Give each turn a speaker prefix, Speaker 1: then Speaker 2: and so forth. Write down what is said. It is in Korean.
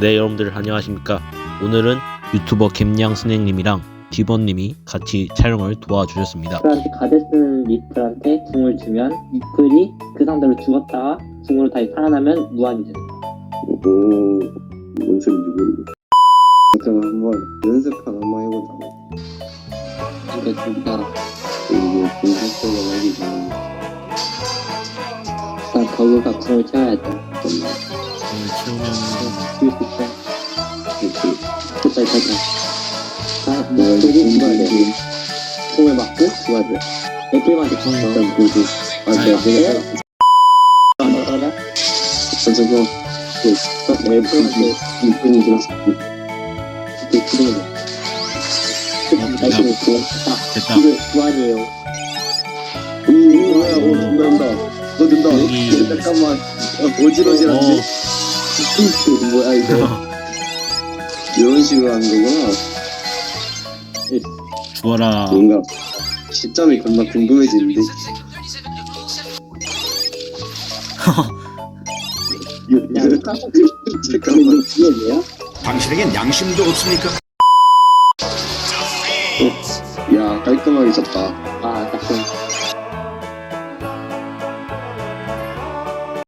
Speaker 1: 네 여러분들 안녕하십니까 오늘은 유튜버 gem냥 선생님이랑 디번님이 같이 촬영을 도와주셨습니다
Speaker 2: 리플한테 가드 쓰는 리플한테 궁을 주면 리플이 그 상대로 죽었다가 궁으로 다시 살아나면 무한이 되는.
Speaker 3: 오, 뭔 소리인지 모르겠어. 그럼 한번 연습 하나만 해보자고.
Speaker 2: 그러니까 우리가
Speaker 3: 이게 공식적으로 하기 전에
Speaker 2: 일단 버그가 궁을 채워야 돼.
Speaker 1: 오늘 채우면
Speaker 2: 죽일 수 됐다, 됐다. 아,
Speaker 3: 내가 공부하게
Speaker 2: 죽어야 돼. 궁을 맞고 돼. 애플한테.
Speaker 3: 일단 보고 아, 내가 내가
Speaker 2: 그러면
Speaker 3: 저거 그 애플한테 이쁜이 들었어.
Speaker 2: 죽는 거야. 다시 죽고.
Speaker 1: 됐다
Speaker 2: 아, 이게 무한이에요.
Speaker 3: 오, 된다. 너 된다. 잠깐만. 어, 어지러지란데.
Speaker 1: 어.
Speaker 3: 이게 뭐야, 이거. 이런 식으로 하는 거구나.
Speaker 1: 죽어라
Speaker 3: 뭔가 시점이 겁나 궁금해지는데. 잠깐만.
Speaker 2: 이게 뭐야?
Speaker 4: 당신에겐 양심도 없습니까?
Speaker 3: 야 깔끔하게 쳤다.
Speaker 2: 아, 나 그럼